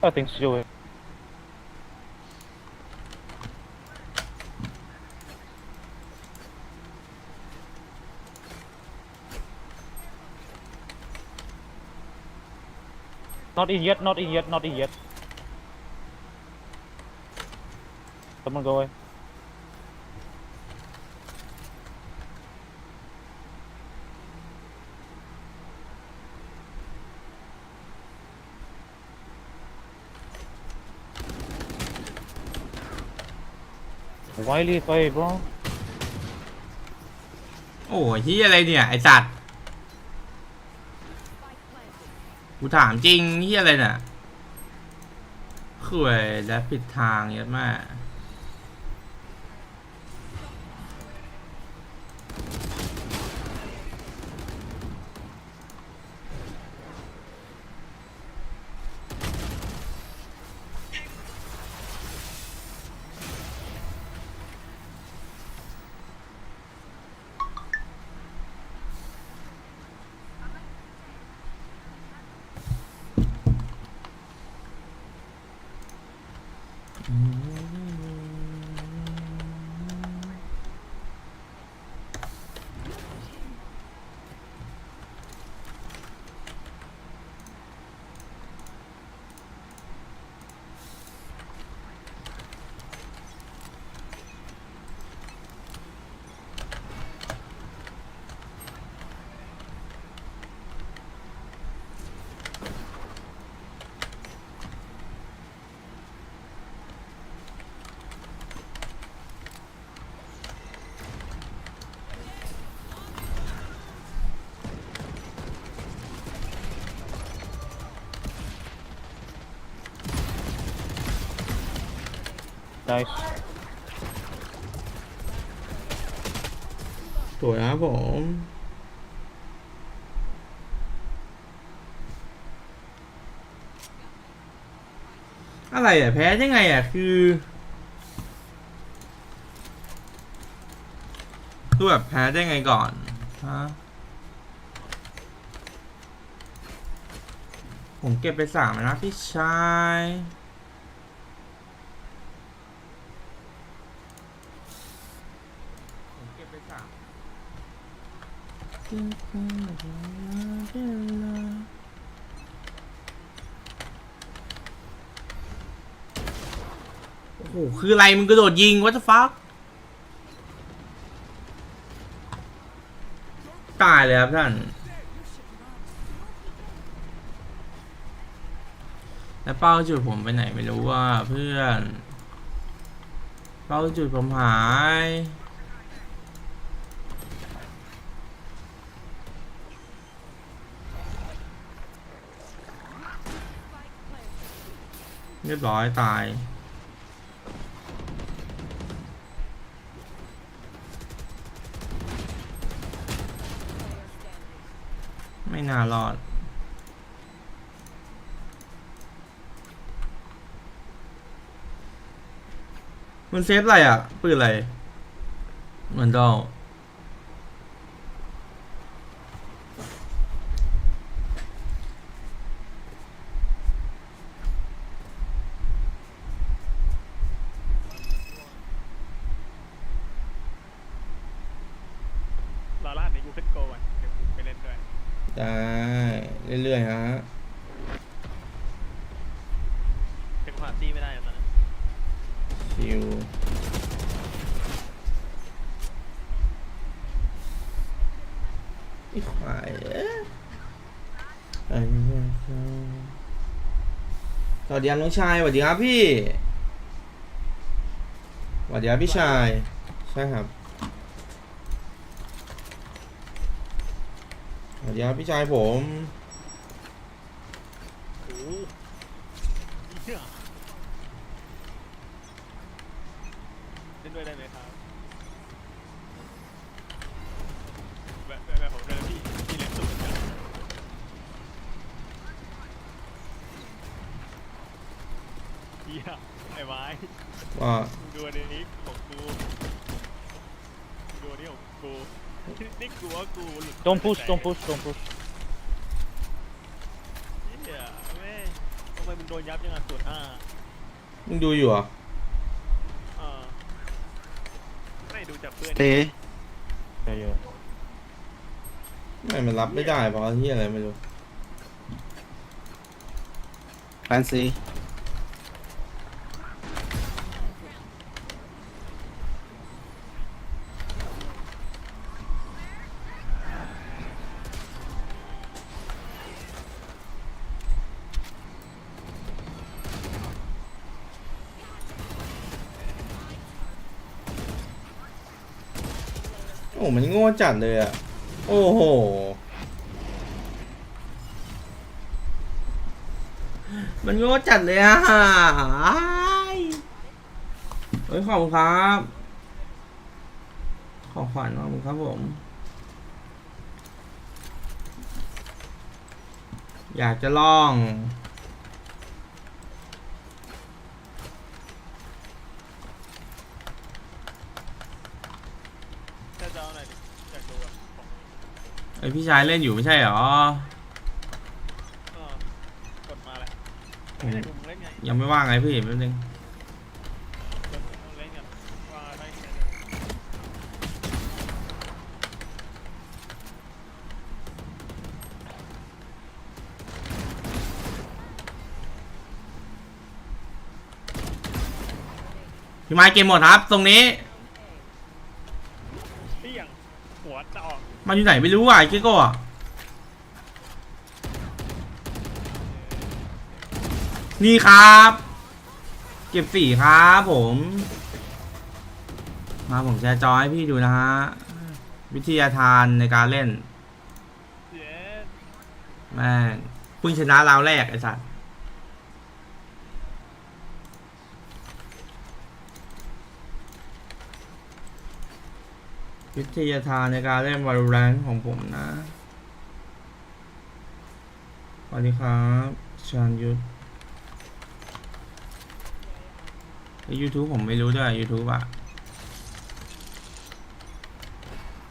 To do with. Not in yet, not in yet, not in yet. Someone go away. Wiley ไป bro โอ้ยที่อะไรเนี่ยไอสัตว์กูถามจริงที่อะไรเนี่ยข่อยและผิดทางเยอะมาก Nice สวยครับผม อะไรอะ แพ้ยังไงอะ คือคือแบบแพ้ได้ไงก่อนฮะผมเก็บไปสามนะพี่ชายผมเก็บไปสาม โอ้โห คืออะไรมึงกระโดดยิง what the fuck ตายเลยครับท่าน แล้วเป้าจุดผมไปไหนไม่รู้ว่าเพื่อน เป้าจุดผมหาย รียบร้อยตาย ไม่น่ารอดมันเซฟอะไรอะ ปืนอะไรมือนดอล รอล่าในกูขึ้นโกวันเดี๋ยวกูไปเล่นด้วย ได้เรื่อยๆฮะ เป็นความตี้ไม่ได้อะตอนนั้น ชิวอีควายเอ๊ะอันนี้ก็สวัสดี ครับน้องชายสวัสดีครับพี่สวัสดีครับพี่ชายใช่ครับสวัสดีครับพี่ชายผม โอ้โหเหี้ยเล่นด้วยได้ไหมครับแบบแบบแบบผมเลยพี่พี่เล่นสุดเหมือนกันเฮียไอ้ไม้ ว่า มึงดูอันนี้ของกูมึงดูอันนี้ของกูนี่กูว่ากูหลุด Don't push don't push don't push เฮียแม่งทำไมมึงโดนยับยังไงศูนย์ห้ามึงดูอยู่เหรอเออไม่ดูจากเพื่อน เตะเยอะไม่มันรับไม่ได้เพราะที่อะไรไม่รู้ แฟนซี ง่จัดเลยอะโอ้โห มันโง่จัดเลยอะเฮ้ยขอบคุณครับ ขอบขวัญขอบคุณครับผม อยากจะลอง จะจะเอาไหนดิอยากดูอะของ ไอยพี่ชายเล่นอยู่ไม่ใช่เหรอเออกดมาแหละไม่ได้ดูมึงเล่นไงยังไม่ว่างไงพี่แป๊บนึงเดี๋ยวมึงเล่นกันว่าได้ไงพี่ไม้เกมหมดครับ ตรงนี้ มันอยู่ไหนไม่รู้อะไอ้เจ๊โก้อะนี่ครับ เก็บสี่ครับผม มาผมแชร์จอให้พี่ดูนะฮะ วิทยาทานในการเล่นเย้แม่งเพิ่งชนะราวแรกไอ้สัตว์ วิทยาทานในการเล่น Valorant ของผมนะ สวัสดีครับชานยุทธยูทูบผมไม่รู้ด้วย YouTube อะ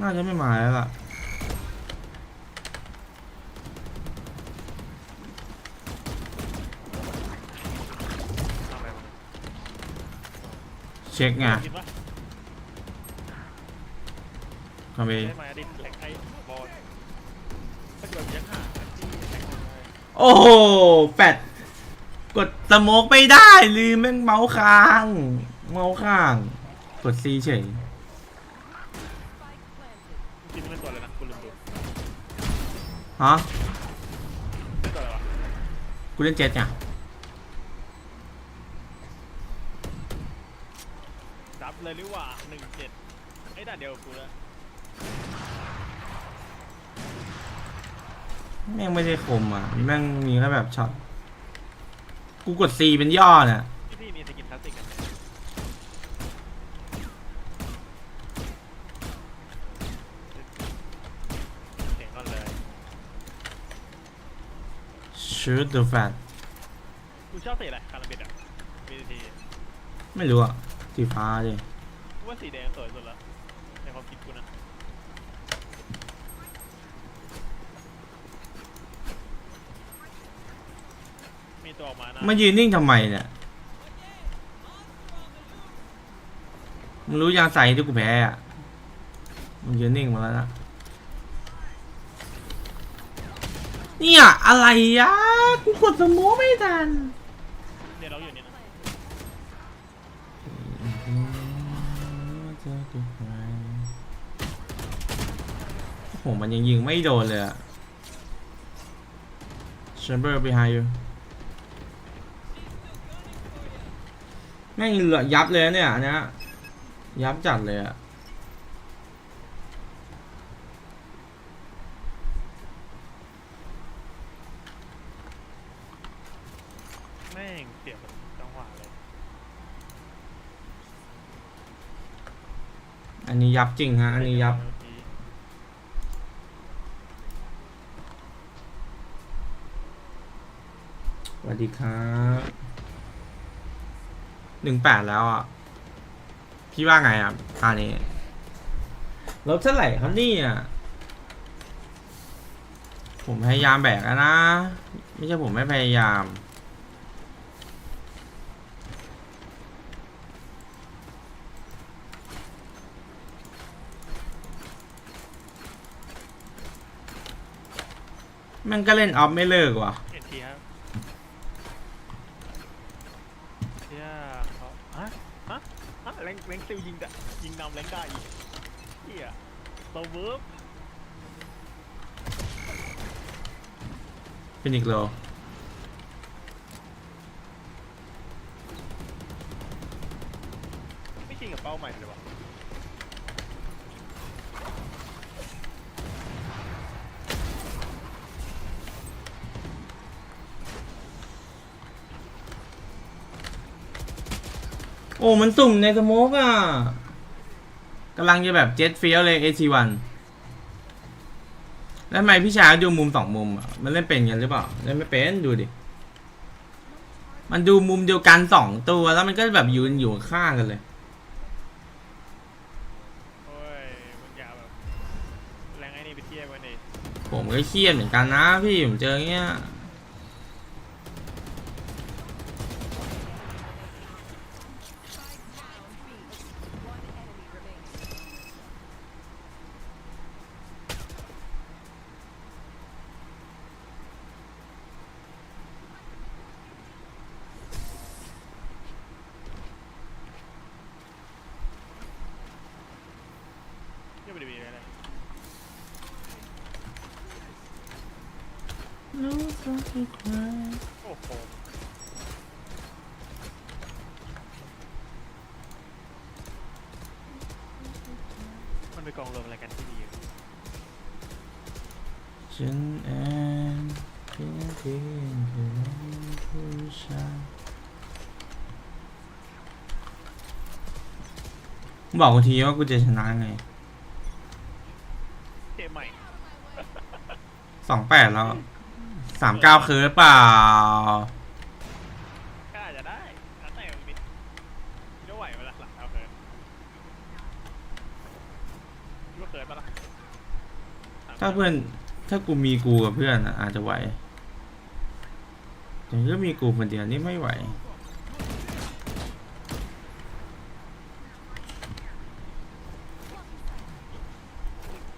น่าจะไม่มาแล้วล่ะทำอะไรวะเช็คไง คิดว่า ทำเองได้มดิแข่งไอ้บอลถ้าเกิดยังหาที่แข่งได้โอ้โหแปดกดสโมกไม่ได้ลืมแม่งเมาส์ค้าง เมาส์ค้าง กดซีเฉยจริงๆเล่นตัวอะไรนะคุณลืมดูฮะเล่นตัวอะไรวะกูเล่นเจ็ตไงดับเลยหรือว่าหนึ่งเจ็ดไอ้ด่าเดียวกูแล้ว แม่งไม่ได้คมอะแม่งมีแค่แบบช็อต กูกดซีเป็นย่อเนี่ยที่พี่มีสกินพลาสติกกันไหมเก่งก่อนเลย shoot the fat กูชอบสีอะไรคาราเมลอะมีทีไม่รู้อะสีฟ้าดิกูว่าสีแดงสวยสุดละในความคิดกูนะ มีตัวออกมานะมายืนนิ่งทำไมเนี่ยมึงรู้ยังใส่ที่กูแพ้อะมึงยืนนิ่งมาแล้วนะเนี่ยอะไรอะกูกดสโมไม่ทันเดี๋ยวเราอยู่นี่นะโอ้โหมันยังยิงไม่โดนเลยอะ Chamber behind you แม่งเหลือยับเลยนะเนี่ยอันเนี้ยยับจัดเลยอะแม่งเสียบจังหวะเลยอันนี้ยับจริงฮะ อันนี้ยับเมื่อกี้สวัสดีครับ หนึ่งแปดแล้วอะ พี่ว่าไงอะตานี้ลบเท่าไหร่ครับนี่อะ ผมพยายามแบกนะ ไม่ใช่ผมไม่พยายามมันก็เล่นออฟไม่เลิกว่ะ โซเวิร์ฟเป็นอีกโลไม่ชิงกับเป้าใหม่เลยวะโอ้ มันสุ่มในสโมกอะ กำลังจะแบบเจ็ตเฟียลเลย AC1 แล้วทำไมพี่ชายดูมุมสองมุมอะมันเล่นเป็นกันหรือเปล่า เล่นไม่เป็นดูดิ มันดูมุมเดียวกันสองตัวแล้วมันก็แบบยืนอยู่ข้างกันเลย โอ้ยมึงอย่าแบบแรงไอ้นี่ไปเทียบกันดิผมก็เครียดเหมือนกันนะพี่ผมเจออย่างเงี้ย ยังไม่ได้มีเลยนะ โอ้โหมันเป็นกองรวมอะไรกันที่ดีอยู่ฉันเองเพียงเพียงแค่ผู้ชายบอกกูทีว่ากูจะชนะไงเกมใหม่ สองแปดแล้ว สามเก้าคือหรือเปล่า ก็อาจจะได้แล้วแต่มึงดิคิดว่าไหวไหมล่ะหลังเอาเคิร์นคิดว่าเคิร์นปะล่ะถ้าเพื่อนถ้ากูมีกูกับเพื่อนอะอาจจะไหวแต่ถ้ามีกูคนเดียวนี่ไม่ไหว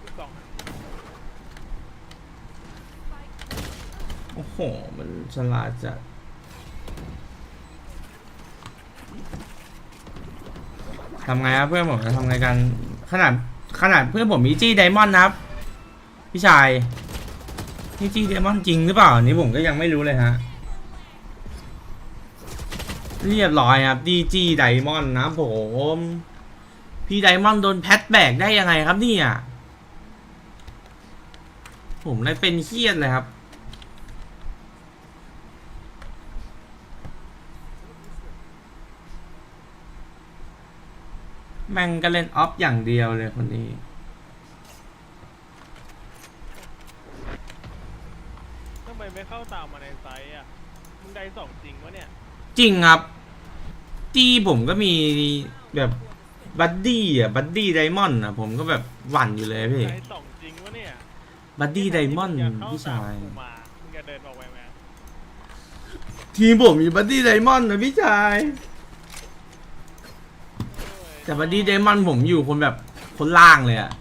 ลูกกองอะ โอ้โหมันฉลาดจัดทำไงครับเพื่อนผมจะทำไงกัน ขนาดขนาดเพื่อนผมมีจี้ไดมอนด์นะครับ พี่ชายนี่จี้ไดมอนด์จริงหรือเปล่านนี้ผมก็ยังไม่รู้เลยฮะเรียบร้อยครับดีจีไดมอนด์นะผมพี่ไดมอนด์โดนแพทแบกได้ยังไงครับเนี่ยผมเลยเป็นเครียดเลยครับ แม่งก็เล่นออฟอย่างเดียวเลยคนนี้ ทำไมไม่เข้าตามมาในไซส์อะ มึงได้สองจริงวะเนี่ย จริงครับจี้ผมก็มีแบบบัดดี้อะบัดดี้ไดมอนด์อะ ผมก็แบบหวั่นอยู่เลยพี่ ได้สองจริงวะเนี่ยบัดดี้ไดมอนด์งจะเข้พี่ชายตมกูมามึงจะเดินออกไปไหมทีมผมมีบัดดี้ไดมอนด์นะพี่ชายโอ้ย แต่บัดดี้ไดมอนด์ผมอยู่คนแบบคนล่างเลยอะ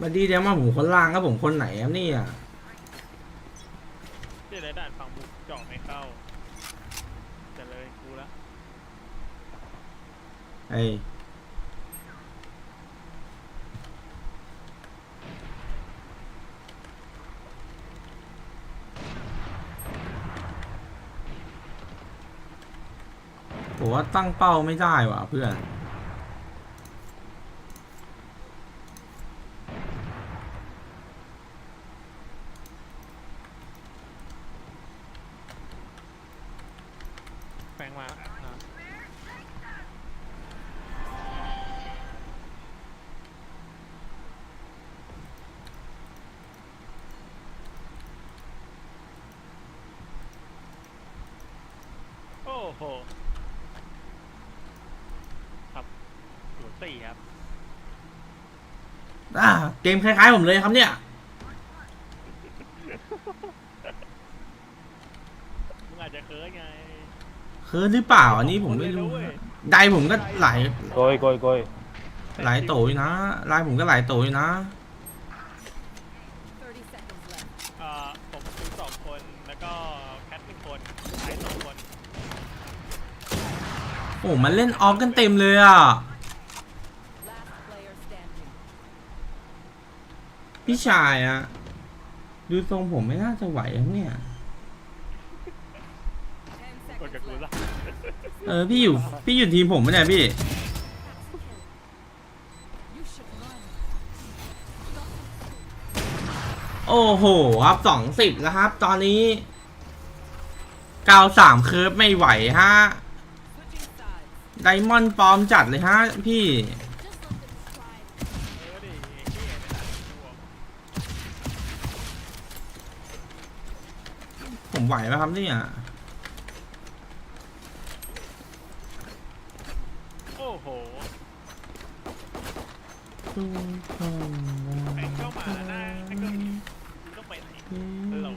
บัดดี้ไดมอนด์ผมคนล่างก็ผมคนไหนครับเนี่ยเจ๊ได้ด่านฝั่งบุกเจาะไม่เข้าจะเลยกูละ ไอ้ ผมว่าตั้งเป้าไม่ได้ว่ะเพื่อน เกมคล้ายๆผมเลยครับเนี่ย มึงอาจจะเคิไงเคิหรือเปล่าอันนี้ผมไม่รู้ ได้ผมก็หลายโกยโกยโกยหลายโตอยู่นะลายผมก็หลายโตอยู่นะ30อ้วหโอ้มันเล่นออฟกันเต็มเลยอะ พี่ชายอะดูทรงผมไม่น่าจะไหวครับเนี่ย Ten กดกับ seconds กู left. ละเออพี่อยู่พี่อยู่ทีมผมไหมเนี่ยพี่ You should run. โอ้โหครับสองสิบแล้วครับ ตอนนี้เก้าสามเคิร์ฟไม่ไหวฮะ Switching sides. ไดมอนด์ปลอมจัดเลยฮะพี่ Just let them slide. เออดิไอ้เหี้ยไม่ตัดตัว ผมไหวไหมครับเนี่ยโอ้โหแม่งเข้ามาแล้วนะแม่งก็ต้องไปไหน Hello.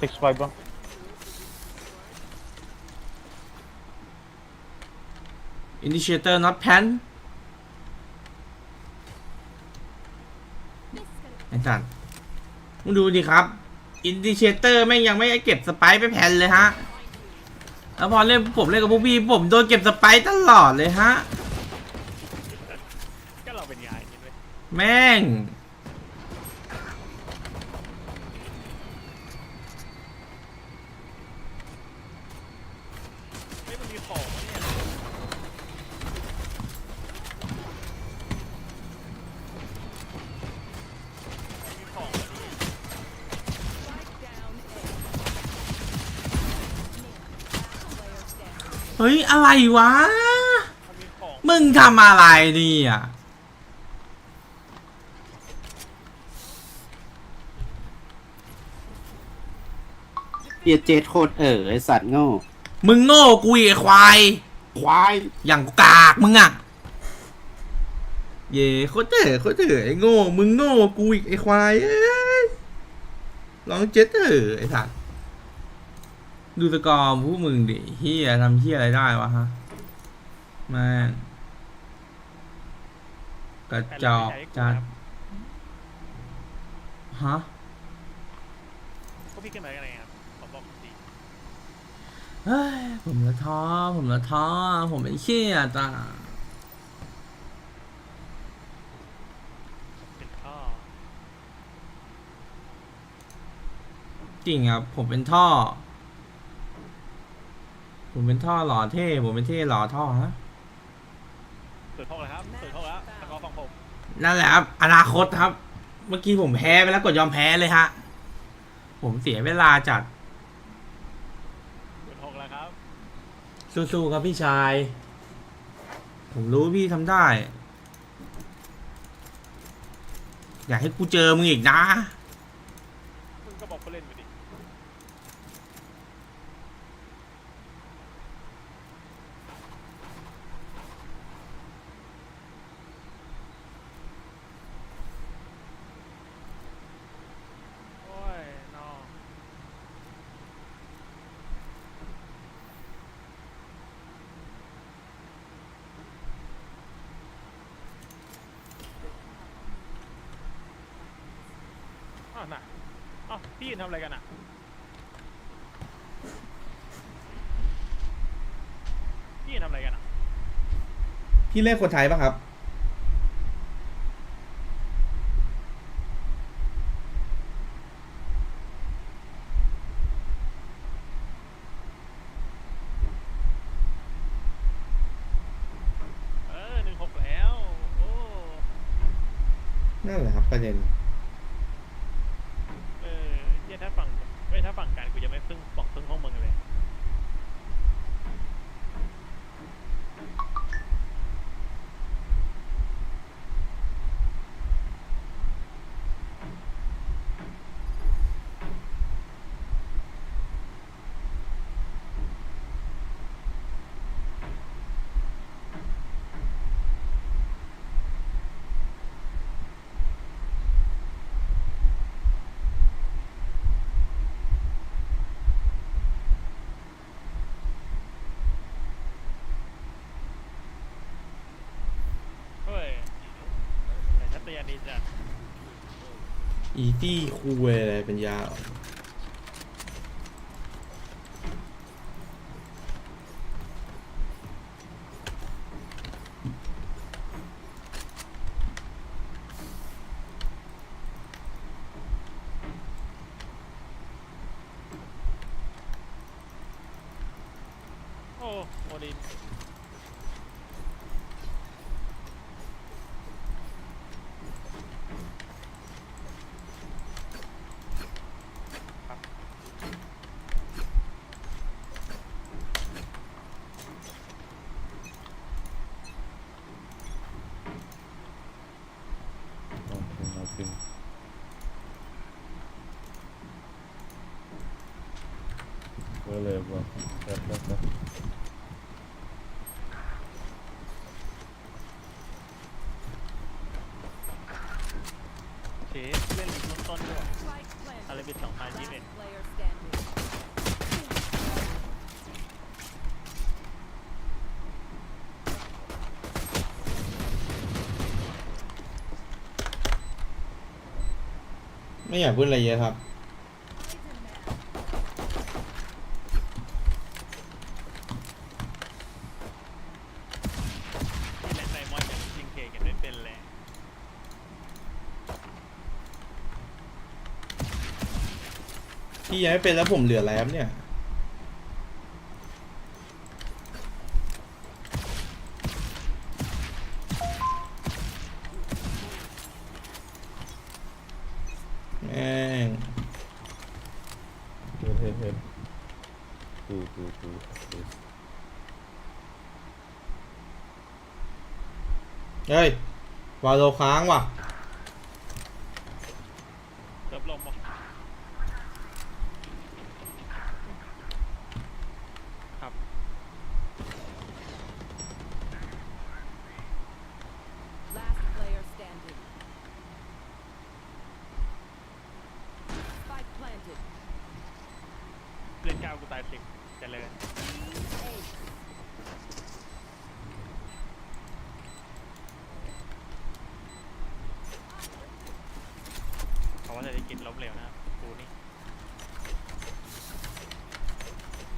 six five bro อินิเชเตอร์ not pan ไอ้สัตว์ มึงดูดิครับ อินดิเคเตอร์แม่งยังไม่เก็บสไปซ์ไปแผ่นเลยฮะ แล้วพอเล่นผมเล่นกับพวกพี่ผมโดนเก็บสไปซ์ตลอดเลยฮะ ก็เราเป็นยายเห็นไหมแม่ง ไม่มันมีของวะเนี่ยมีของวะเนี่ย Strike down A. Last player standing. เฮ้ย อะไรวะมันมีของมึงทำอะไรเนี่ยเฮียเจดโคตรเออไอสัตว์โง่มึงโง่กูอีกไอ้ควาย ควายอย่างกากมึงอะเย่โคตรเจ๋อโคตรเจ๋อไอ้โง่ มึงโง่กูอีกไอ้ควายเอ้ยลองเจ็ดเถอะไอ้สัตว์ ดูสกอร์พวกมึงดิเฮียทำเฮียอะไรได้วะฮะแม่งกระจอกจัดฮะพวกพี่ขึ้นมากันไงครับผมบอกสิเฮ้ยผมละท้อผมละท้อผมเป็นเชี่ยจ้าเป็นท่อจริงครับผมเป็นท่อ ผมเป็นท่อหล่อเท่ ผมเป็นเท่หล่อท่อฮะสวยท่อเลยครับสวยท่อแล้วตะกอฟังผม นั่นแหละครับ อนาคตครับ เมื่อกี้ผมแพ้ไปแล้วกดยอมแพ้เลยฮะ ผมเสียเวลาจัดสวยท่อแล้วครับ สู้ๆครับพี่ชาย ผมรู้พี่ทำได้ อยากให้กูเจอมึงอีกนะ มึงก็บอกเขาเล่นไปดิโอ้ยนออ้าวน่ะอ้าวพี่ยืนทำอะไรกันอะพี่ยืนทำอะไรกันอะพี่เล่นคนไทยปะครับ เออหนึ่งหกแล้ว โอ้ นั่นแหละครับประเด็น เออเหี้ยถ้าฝั่งไม่ถ้าฝั่งการกูยังไม่พึ่งฝั่งพึ่งห้องมึงเลย เฮ้ยแต่ชัตยานีจะ อีตี้คูเวอะไรเป็นยาอ่อน โอ้โอดิน เอา จริงเอาจริงเบอร์เลยบอเปิดเปิดเปิด เชฟเล่นลิงต้นๆด้วย Spike อะไร planted. เป็นสองพันยี่สิบเอ็ด Last player standing. ไม่อยากพูดอะไรเยอะครับที่แหลนไดมอนด์ยังยิงเคกันไม่เป็นเลยพี่ยังไม่เป็นแล้วผมเหลืออะไรครับเนี่ย แม่ง เฮ็ดเฮ็ดเฮ็ดดูดูดูดู เฮ้ยวา